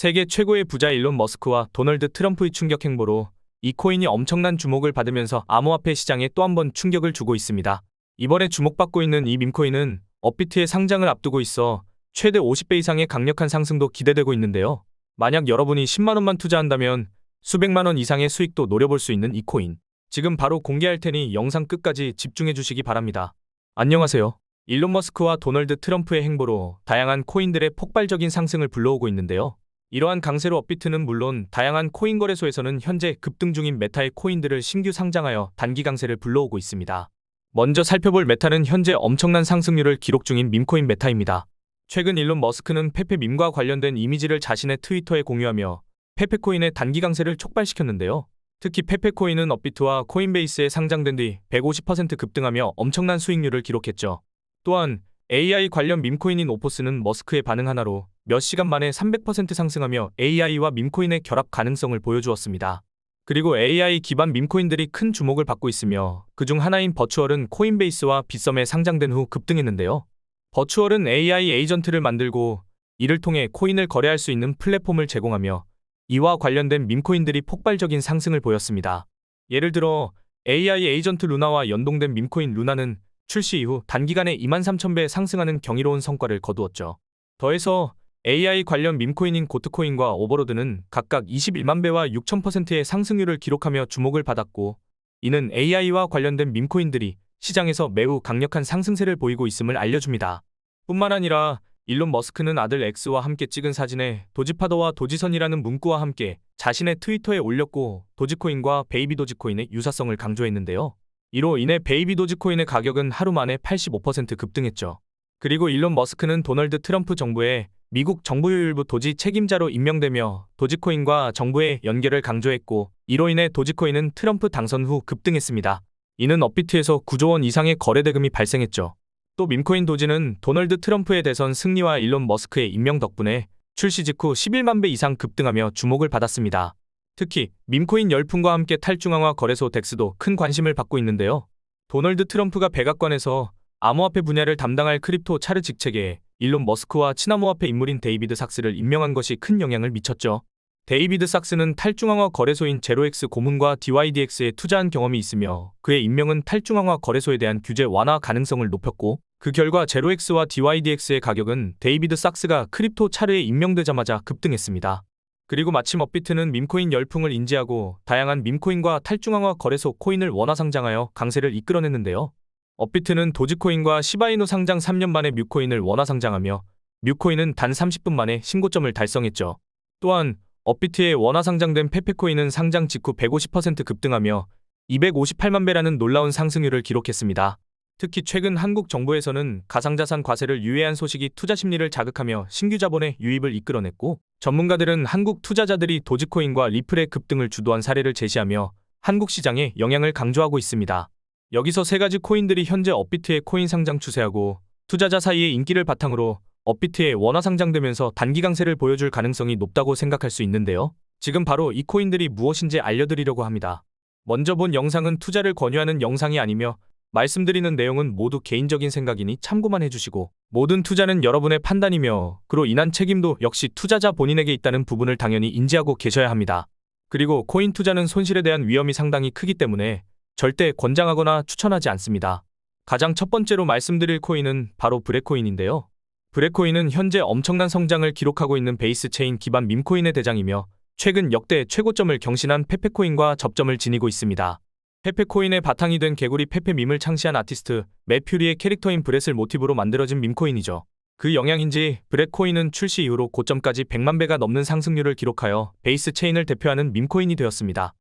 세계 최고의 부자 일론 머스크와 도널드 트럼프의 충격 행보로 이 코인이 엄청난 주목을 받으면서 암호화폐 시장에 또 한 번 충격을 주고 있습니다. 이번에 주목받고 있는 이 밈코인은 업비트의 상장을 앞두고 있어 최대 50배 이상의 강력한 상승도 기대되고 있는데요. 만약 여러분이 10만 원만 투자한다면 수백만 원 이상의 수익도 노려볼 수 있는 이 코인. 지금 바로 공개할 테니 영상 끝까지 집중해 주시기 바랍니다. 안녕하세요. 일론 머스크와 도널드 트럼프의 행보로 다양한 코인들의 폭발적인 상승을 불러오고 있는데요. 이러한 강세로 업비트는 물론 다양한 코인 거래소에서는 현재 급등 중인 메타의 코인들을 신규 상장하여 단기 강세를 불러오고 있습니다. 먼저 살펴볼 메타는 현재 엄청난 상승률을 기록 중인 밈코인 메타입니다. 최근 일론 머스크는 페페 밈과 관련된 이미지를 자신의 트위터에 공유하며 페페코인의 단기 강세를 촉발시켰는데요. 특히 페페코인은 업비트와 코인베이스에 상장된 뒤 150% 급등하며 엄청난 수익률을 기록했죠. 또한 AI 관련 밈코인인 오포스는 머스크의 반응 하나로 몇 시간 만에 300% 상승하며 AI와 밈코인의 결합 가능성을 보여주었습니다. 그리고 AI 기반 밈코인들이 큰 주목을 받고 있으며 그중 하나인 버추얼은 코인베이스와 빗썸에 상장된 후 급등했는데요. 버추얼은 AI 에이전트를 만들고 이를 통해 코인을 거래할 수 있는 플랫폼을 제공하며 이와 관련된 밈코인들이 폭발적인 상승을 보였습니다. 예를 들어 AI 에이전트 루나와 연동된 밈코인 루나는 출시 이후 단기간에 23,000배 상승하는 경이로운 성과를 거두었죠. 더해서 AI 관련 밈코인인 고트코인과 오버로드는 각각 21만 배와 6,000%의 상승률을 기록하며 주목을 받았고 이는 AI와 관련된 밈코인들이 시장에서 매우 강력한 상승세를 보이고 있음을 알려줍니다. 뿐만 아니라 일론 머스크는 아들 엑스와 함께 찍은 사진에 도지파더와 도지선이라는 문구와 함께 자신의 트위터에 올렸고 도지코인과 베이비 도지코인의 유사성을 강조했는데요. 이로 인해 베이비 도지코인의 가격은 하루 만에 85% 급등했죠. 그리고 일론 머스크는 도널드 트럼프 정부의 미국 정부율부 도지 책임자로 임명되며 도지코인과 정부의 연결을 강조했고 이로 인해 도지코인은 트럼프 당선 후 급등했습니다. 이는 업비트에서 9조 원 이상의 거래 대금이 발생했죠. 또 밈코인 도지는 도널드 트럼프의 대선 승리와 일론 머스크의 임명 덕분에 출시 직후 11만 배 이상 급등하며 주목을 받았습니다. 특히 밈코인 열풍과 함께 탈중앙화 거래소 덱스도 큰 관심을 받고 있는데요. 도널드 트럼프가 백악관에서 암호화폐 분야를 담당할 크립토 차르 직책에 일론 머스크와 친암호화폐 인물인 데이비드 삭스를 임명한 것이 큰 영향을 미쳤죠. 데이비드 삭스는 탈중앙화 거래소인 제로엑스 고문과 DYDX에 투자한 경험이 있으며 그의 임명은 탈중앙화 거래소에 대한 규제 완화 가능성을 높였고 그 결과 제로엑스와 DYDX의 가격은 데이비드 삭스가 크립토 차르에 임명되자마자 급등했습니다. 그리고 마침 업비트는 밈코인 열풍을 인지하고 다양한 밈코인과 탈중앙화 거래소 코인을 원화 상장하여 강세를 이끌어냈는데요. 업비트는 도지코인과 시바이노 상장 3년 만에 뮤코인을 원화 상장하며 뮤코인은 단 30분 만에 신고점을 달성했죠. 또한 업비트에 원화 상장된 페페코인은 상장 직후 150% 급등하며 258만 배라는 놀라운 상승률을 기록했습니다. 특히 최근 한국 정부에서는 가상자산 과세를 유예한 소식이 투자 심리를 자극하며 신규 자본의 유입을 이끌어냈고 전문가들은 한국 투자자들이 도지코인과 리플의 급등을 주도한 사례를 제시하며 한국 시장에 영향을 강조하고 있습니다. 여기서 세 가지 코인들이 현재 업비트의 코인 상장 추세하고 투자자 사이의 인기를 바탕으로 업비트에 원화 상장되면서 단기 강세를 보여줄 가능성이 높다고 생각할 수 있는데요. 지금 바로 이 코인들이 무엇인지 알려드리려고 합니다. 먼저 본 영상은 투자를 권유하는 영상이 아니며 말씀드리는 내용은 모두 개인적인 생각이니 참고만 해주시고 모든 투자는 여러분의 판단이며 그로 인한 책임도 역시 투자자 본인에게 있다는 부분을 당연히 인지하고 계셔야 합니다. 그리고 코인 투자는 손실에 대한 위험이 상당히 크기 때문에 절대 권장하거나 추천하지 않습니다. 가장 첫 번째로 말씀드릴 코인은 바로 브레코인인데요. 브레코인은 현재 엄청난 성장을 기록하고 있는 베이스 체인 기반 밈코인의 대장이며 최근 역대 최고점을 경신한 페페코인과 접점을 지니고 있습니다. 페페코인의 바탕이 된 개구리 페페밈을 창시한 아티스트 매퓨리의 캐릭터인 브렛을 모티브로 만들어진 밈코인이죠. 그 영향인지 브렛코인은 출시 이후로 고점까지 100만 배가 넘는 상승률을 기록하여 베이스 체인을 대표하는 밈코인이 되었습니다.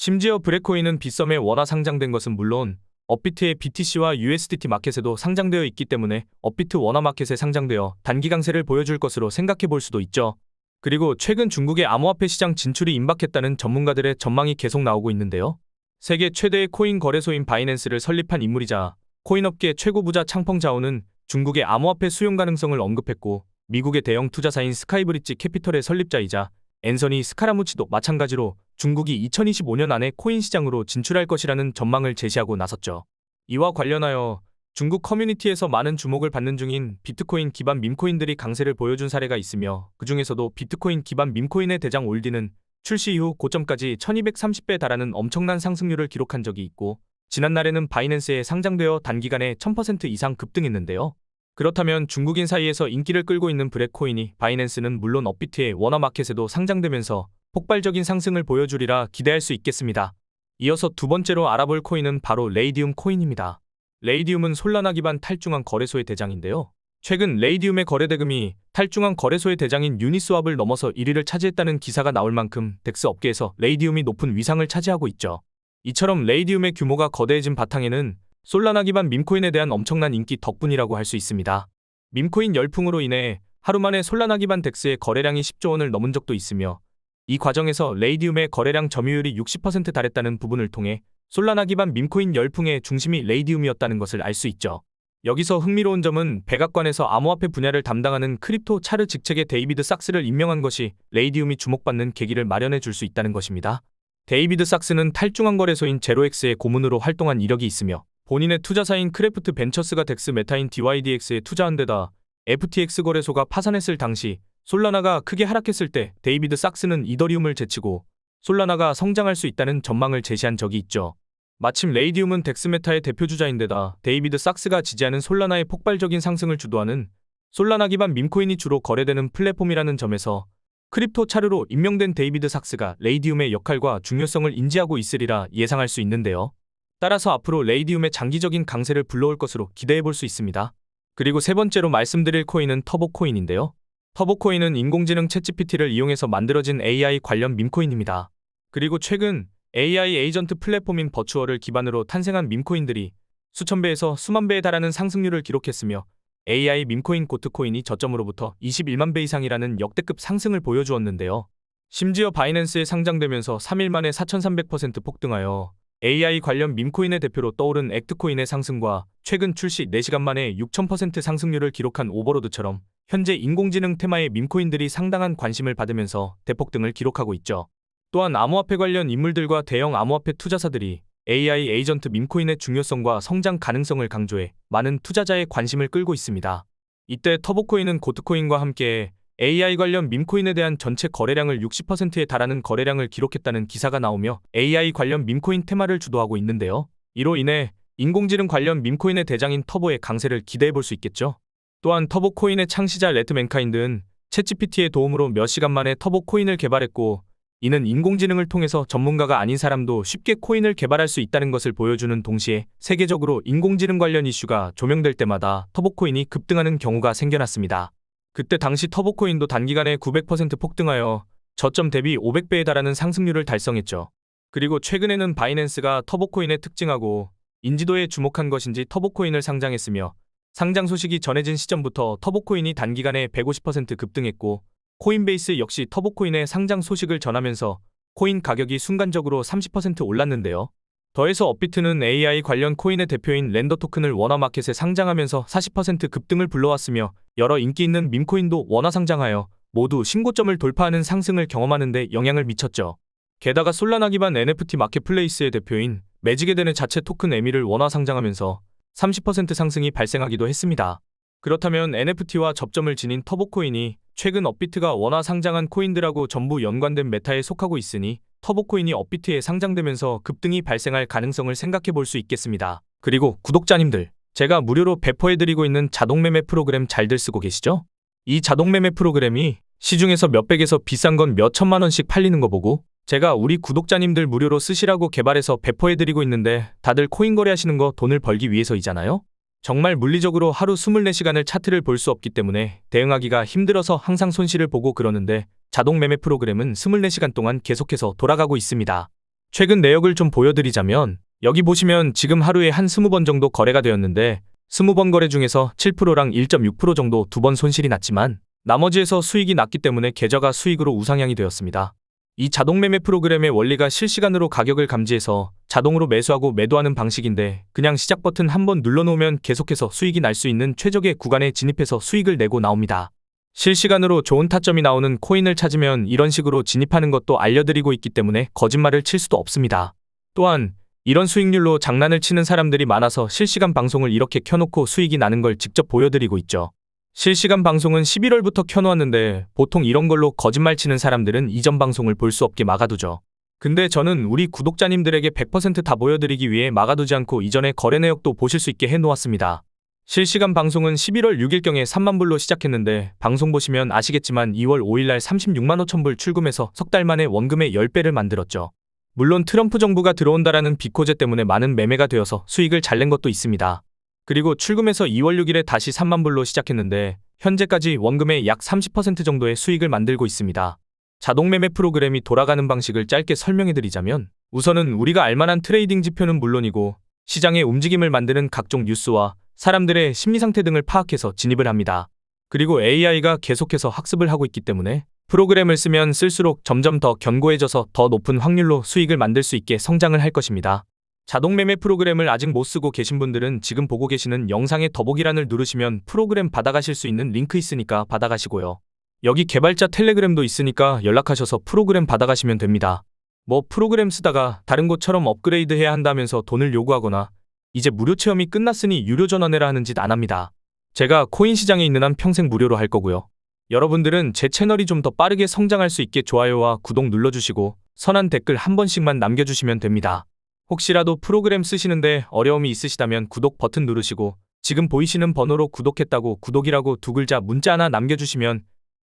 심지어 브레코인은 빗썸에 원화 상장된 것은 물론 업비트의 BTC와 USDT 마켓에도 상장되어 있기 때문에 업비트 원화 마켓에 상장되어 단기 강세를 보여줄 것으로 생각해 볼 수도 있죠. 그리고 최근 중국의 암호화폐 시장 진출이 임박했다는 전문가들의 전망이 계속 나오고 있는데요. 세계 최대의 코인 거래소인 바이낸스를 설립한 인물이자 코인업계 최고 부자 창펑 자오는 중국의 암호화폐 수용 가능성을 언급했고 미국의 대형 투자사인 스카이브리지 캐피털의 설립자이자 앤서니 스카라무치도 마찬가지로 중국이 2025년 안에 코인 시장으로 진출할 것이라는 전망을 제시하고 나섰죠. 이와 관련하여 중국 커뮤니티에서 많은 주목을 받는 중인 비트코인 기반 밈코인들이 강세를 보여준 사례가 있으며 그 중에서도 비트코인 기반 밈코인의 대장 올디는 출시 이후 고점까지 1230배에 달하는 엄청난 상승률을 기록한 적이 있고 지난날에는 바이낸스에 상장되어 단기간에 1000% 이상 급등했는데요. 그렇다면 중국인 사이에서 인기를 끌고 있는 브렉코인이 바이낸스는 물론 업비트의 워너마켓에도 상장되면서 폭발적인 상승을 보여주리라 기대할 수 있겠습니다. 이어서 두 번째로 알아볼 코인은 바로 레이디움 코인입니다. 레이디움은 솔라나 기반 탈중앙 거래소의 대장인데요. 최근 레이디움의 거래 대금이 탈중앙 거래소의 대장인 유니스왑을 넘어서 1위를 차지했다는 기사가 나올 만큼 덱스 업계에서 레이디움이 높은 위상을 차지하고 있죠. 이처럼 레이디움의 규모가 거대해진 바탕에는 솔라나 기반 밈코인에 대한 엄청난 인기 덕분이라고 할 수 있습니다. 밈코인 열풍으로 인해 하루 만에 솔라나 기반 덱스의 거래량이 10조 원을 넘은 적도 있으며 이 과정에서 레이디움의 거래량 점유율이 60% 달했다는 부분을 통해 솔라나 기반 밈코인 열풍의 중심이 레이디움이었다는 것을 알 수 있죠. 여기서 흥미로운 점은 백악관에서 암호화폐 분야를 담당하는 크립토 차르 직책의 데이비드 삭스를 임명한 것이 레이디움이 주목받는 계기를 마련해 줄 수 있다는 것입니다. 데이비드 삭스는 탈중앙 거래소인 제로엑스의 고문으로 활동한 이력이 있으며 본인의 투자사인 크래프트 벤처스가 덱스 메타인 DYDX에 투자한 데다 FTX 거래소가 파산했을 당시 솔라나가 크게 하락했을 때 데이비드 삭스는 이더리움을 제치고 솔라나가 성장할 수 있다는 전망을 제시한 적이 있죠. 마침 레이디움은 덱스메타의 대표 주자인데다 데이비드 삭스가 지지하는 솔라나의 폭발적인 상승을 주도하는 솔라나 기반 밈코인이 주로 거래되는 플랫폼이라는 점에서 크립토 차르로 임명된 데이비드 삭스가 레이디움의 역할과 중요성을 인지하고 있으리라 예상할 수 있는데요. 따라서 앞으로 레이디움의 장기적인 강세를 불러올 것으로 기대해 볼 수 있습니다. 그리고 세 번째로 말씀드릴 코인은 터보코인인데요. 터보코인은 인공지능 챗GPT를 이용해서 만들어진 AI 관련 밈코인입니다. 그리고 최근 AI 에이전트 플랫폼인 버추얼을 기반으로 탄생한 밈코인들이 수천 배에서 수만 배에 달하는 상승률을 기록했으며 AI 밈코인 고트코인이 저점으로부터 21만 배 이상이라는 역대급 상승을 보여주었는데요. 심지어 바이낸스에 상장되면서 3일 만에 4,300% 폭등하여 AI 관련 밈코인의 대표로 떠오른 액트코인의 상승과 최근 출시 4시간 만에 6,000% 상승률을 기록한 오버로드처럼 현재 인공지능 테마의 밈코인들이 상당한 관심을 받으면서 대폭 등을 기록하고 있죠. 또한 암호화폐 관련 인물들과 대형 암호화폐 투자사들이 AI 에이전트 밈코인의 중요성과 성장 가능성을 강조해 많은 투자자의 관심을 끌고 있습니다. 이때 터보코인은 고트코인과 함께 AI 관련 밈코인에 대한 전체 거래량을 60%에 달하는 거래량을 기록했다는 기사가 나오며 AI 관련 밈코인 테마를 주도하고 있는데요. 이로 인해 인공지능 관련 밈코인의 대장인 터보의 강세를 기대해 볼 수 있겠죠. 또한 터보코인의 창시자 레트맨카인드는 챗GPT의 도움으로 몇 시간 만에 터보코인을 개발했고 이는 인공지능을 통해서 전문가가 아닌 사람도 쉽게 코인을 개발할 수 있다는 것을 보여주는 동시에 세계적으로 인공지능 관련 이슈가 조명될 때마다 터보코인이 급등하는 경우가 생겨났습니다. 그때 당시 터보코인도 단기간에 900% 폭등하여 저점 대비 500배에 달하는 상승률을 달성했죠. 그리고 최근에는 바이낸스가 터보코인의 특징하고 인지도에 주목한 것인지 터보코인을 상장했으며 상장 소식이 전해진 시점부터 터보코인이 단기간에 150% 급등했고 코인베이스 역시 터보코인의 상장 소식을 전하면서 코인 가격이 순간적으로 30% 올랐는데요. 더해서 업비트는 AI 관련 코인의 대표인 랜더 토큰을 워너마켓에 상장하면서 40% 급등을 불러왔으며 여러 인기 있는 밈코인도 원화 상장하여 모두 신고점을 돌파하는 상승을 경험하는 데 영향을 미쳤죠. 게다가 솔라나 기반 NFT 마켓플레이스의 대표인 매직에덴의 자체 토큰 에미를 원화 상장하면서 30% 상승이 발생하기도 했습니다. 그렇다면 NFT와 접점을 지닌 터보코인이 최근 업비트가 원화 상장한 코인들하고 전부 연관된 메타에 속하고 있으니 터보코인이 업비트에 상장되면서 급등이 발생할 가능성을 생각해 볼 수 있겠습니다. 그리고 구독자님들, 제가 무료로 배포해드리고 있는 자동매매 프로그램 잘들 쓰고 계시죠? 이 자동매매 프로그램이 시중에서 몇백에서 비싼 건 몇천만 원씩 팔리는 거 보고 제가 우리 구독자님들 무료로 쓰시라고 개발해서 배포해드리고 있는데 다들 코인 거래하시는 거 돈을 벌기 위해서이잖아요? 정말 물리적으로 하루 24시간을 차트를 볼 수 없기 때문에 대응하기가 힘들어서 항상 손실을 보고 그러는데 자동 매매 프로그램은 24시간 동안 계속해서 돌아가고 있습니다. 최근 내역을 좀 보여드리자면 여기 보시면 지금 하루에 한 20번 정도 거래가 되었는데 20번 거래 중에서 7%랑 1.6% 정도 두 번 손실이 났지만 나머지에서 수익이 났기 때문에 계좌가 수익으로 우상향이 되었습니다. 이 자동 매매 프로그램의 원리가 실시간으로 가격을 감지해서 자동으로 매수하고 매도하는 방식인데 그냥 시작 버튼 한번 눌러놓으면 계속해서 수익이 날 수 있는 최적의 구간에 진입해서 수익을 내고 나옵니다. 실시간으로 좋은 타점이 나오는 코인을 찾으면 이런 식으로 진입하는 것도 알려드리고 있기 때문에 거짓말을 칠 수도 없습니다. 또한 이런 수익률로 장난을 치는 사람들이 많아서 실시간 방송을 이렇게 켜놓고 수익이 나는 걸 직접 보여드리고 있죠. 실시간 방송은 11월부터 켜놓았는데 보통 이런 걸로 거짓말 치는 사람들은 이전 방송을 볼 수 없게 막아두죠. 근데 저는 우리 구독자님들에게 100%다 보여드리기 위해 막아두지 않고 이전에 거래 내역도 보실 수 있게 해놓았습니다. 실시간 방송은 11월 6일경에 3만 불로 시작했는데 방송 보시면 아시겠지만 2월 5일날 36만 5천 불 출금해서 석 달 만에 원금의 10배를 만들었죠. 물론 트럼프 정부가 들어온다라는 비코제 때문에 많은 매매가 되어서 수익을 잘 낸 것도 있습니다. 그리고 출금해서 2월 6일에 다시 3만 불로 시작했는데 현재까지 원금의 약 30% 정도의 수익을 만들고 있습니다. 자동 매매 프로그램이 돌아가는 방식을 짧게 설명해 드리자면 우선은 우리가 알만한 트레이딩 지표는 물론이고 시장의 움직임을 만드는 각종 뉴스와 사람들의 심리 상태 등을 파악해서 진입을 합니다. 그리고 AI가 계속해서 학습을 하고 있기 때문에 프로그램을 쓰면 쓸수록 점점 더 견고해져서 더 높은 확률로 수익을 만들 수 있게 성장을 할 것입니다. 자동 매매 프로그램을 아직 못 쓰고 계신 분들은 지금 보고 계시는 영상의 더보기란을 누르시면 프로그램 받아가실 수 있는 링크 있으니까 받아가시고요. 여기 개발자 텔레그램도 있으니까 연락하셔서 프로그램 받아가시면 됩니다. 뭐 프로그램 쓰다가 다른 곳처럼 업그레이드 해야 한다면서 돈을 요구하거나 이제 무료 체험이 끝났으니 유료 전환해라 하는 짓 안 합니다. 제가 코인 시장에 있는 한 평생 무료로 할 거고요. 여러분들은 제 채널이 좀 더 빠르게 성장할 수 있게 좋아요와 구독 눌러주시고 선한 댓글 한 번씩만 남겨주시면 됩니다. 혹시라도 프로그램 쓰시는데 어려움이 있으시다면 구독 버튼 누르시고 지금 보이시는 번호로 구독했다고 구독이라고 두 글자 문자 하나 남겨주시면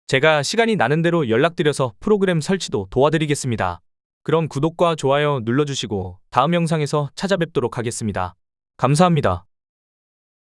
제가 시간이 나는 대로 연락드려서 프로그램 설치도 도와드리겠습니다. 그럼 구독과 좋아요 눌러주시고 다음 영상에서 찾아뵙도록 하겠습니다. 감사합니다.